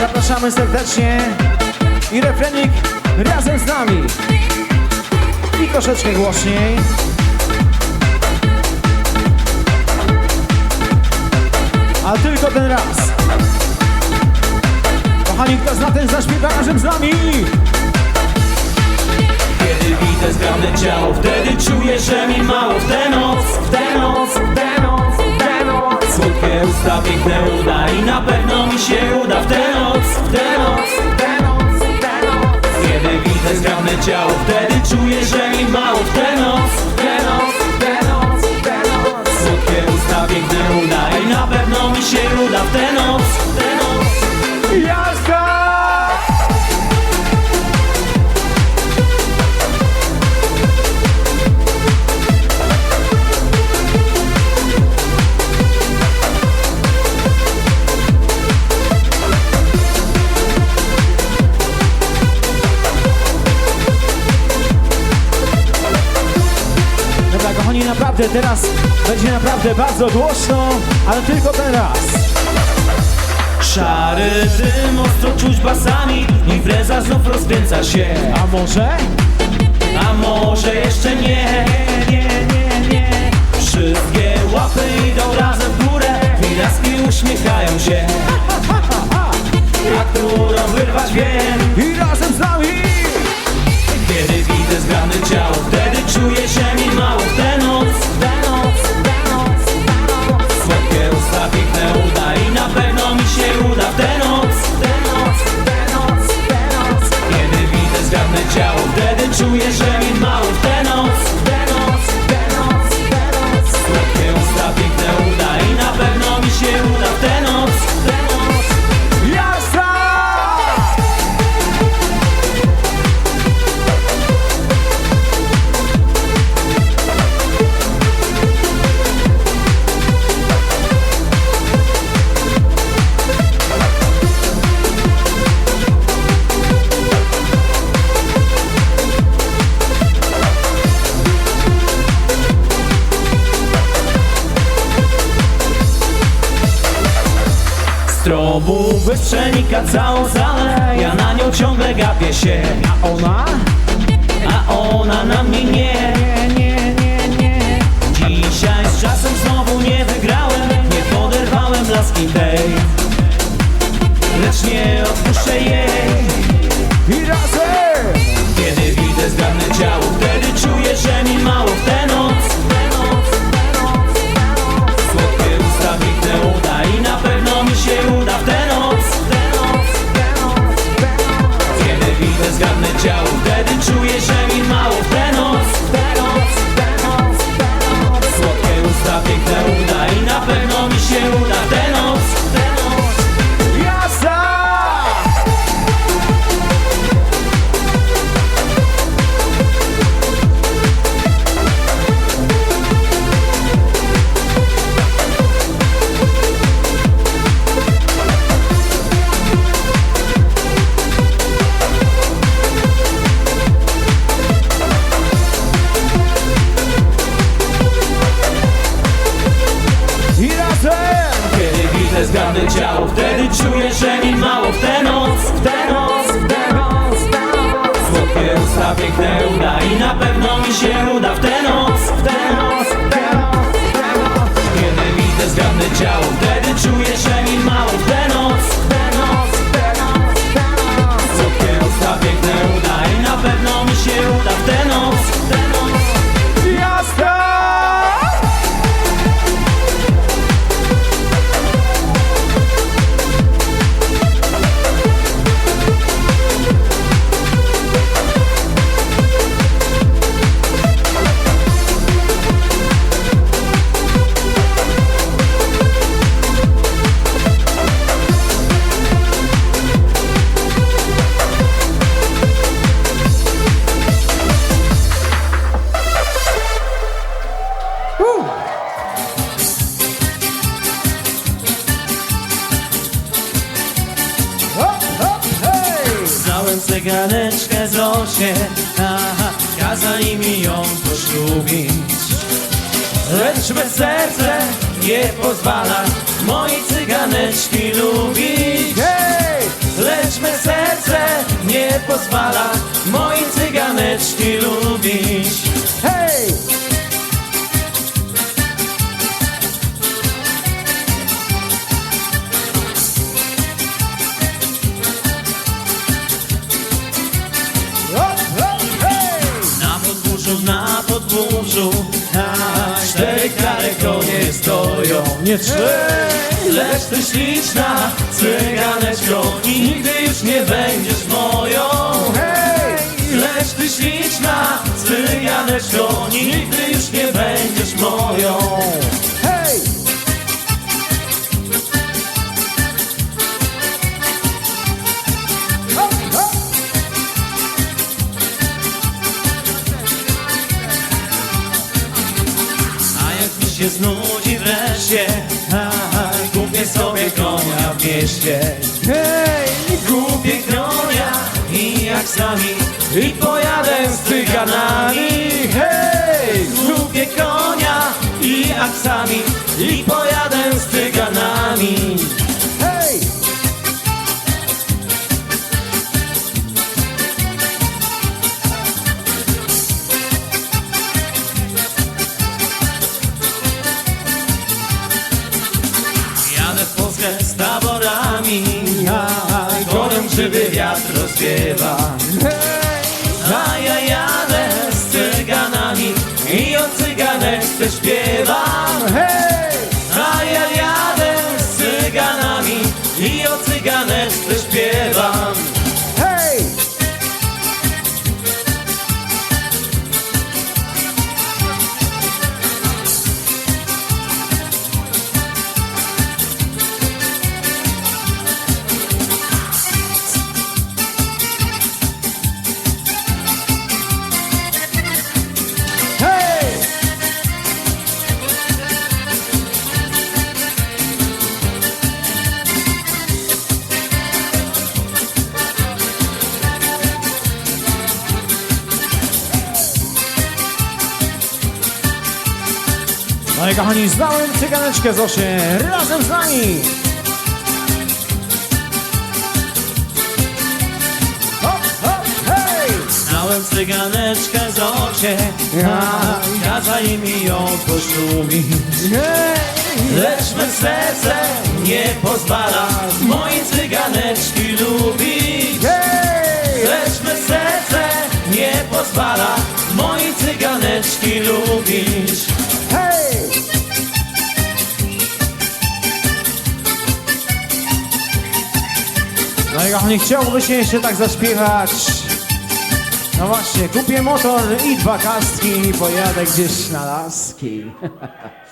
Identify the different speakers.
Speaker 1: Zapraszamy serdecznie i refrenik razem z nami. I troszeczkę głośniej. A tylko ten raz. Kochani, kto zna ten zaśpiewa razem z nami?
Speaker 2: Kiedy widzę zgrane ciało, wtedy czuję, że mi mało w tę noc, w tę noc, w tę noc, Słodkie usta, piękne uda i na pewno mi się uda w tę noc, w tę noc, w tę noc, w tę noc. Kiedy widzę zgrane ciało, wtedy czuję,
Speaker 1: naprawdę teraz będzie naprawdę bardzo głośno, ale tylko ten raz.
Speaker 2: Szary dym ostro czuć basami Impreza znów rozkręca się
Speaker 1: A może?
Speaker 2: A może jeszcze nie, nie, nie, nie Wszystkie łapy idą razem w górę Gwiazdki uśmiechają się Jak którą wyrwać wiem
Speaker 1: I razem z nami!
Speaker 2: Kiedy widzę zgrane ciało Wtedy czuję, Bez przenika całą salę. Ja na nią ciągle gapię się.
Speaker 1: A ona?
Speaker 2: A ona na mnie nie.
Speaker 1: Nie, nie, nie, nie.
Speaker 2: Dzisiaj z czasem znowu nie wygrałem. Nie poderwałem laski tej. Lecz nie odpuszczę jej Wtedy czuję, że mi mało. W tę noc, w tę noc, w tę noc Słodkie usta, piękne uda I na pewno mi się uda. W tę Poznałem cyganeczkę Zosię Aha, kazali mi ją poślubić Lecz me serce nie pozwala Mojej cyganeczki lubić!
Speaker 1: Lecz me serce nie
Speaker 2: pozwala Mojej cyganeczki lubić.
Speaker 1: Nie trzy!
Speaker 2: Lecz ty śliczna cyganeczko I nigdy już nie będziesz moją
Speaker 1: Hej!
Speaker 2: Lecz ty śliczna cyganeczko I nigdy już nie będziesz moją się znudzi wreszcie a, Kupię sobie konia w mieście
Speaker 1: Hej!
Speaker 2: Kupię konia i jak sami I pojadę z cyganami
Speaker 1: Hej!
Speaker 2: Kupię konia i aksami I pojadę z cyganami Żywy wiatr rozwiewa! A ja jadę z cyganami I o cyganeczce śpiewam I
Speaker 1: kochani, znałem cyganeczkę Zosię razem z nami! Hop, hop, hej!
Speaker 2: Znałem cyganeczkę z ocie
Speaker 1: Ja.
Speaker 2: Kazali mi ją poślubić
Speaker 1: Hej!
Speaker 2: Lecz me serce nie pozwala Mojej cyganeczki lubić! Lecz me serce nie pozwala Mojej cyganeczki lubić
Speaker 1: No i kochani, chciałby się jeszcze tak zaśpiewać. No właśnie, kupię motor i dwa kaski i pojadę gdzieś na laski.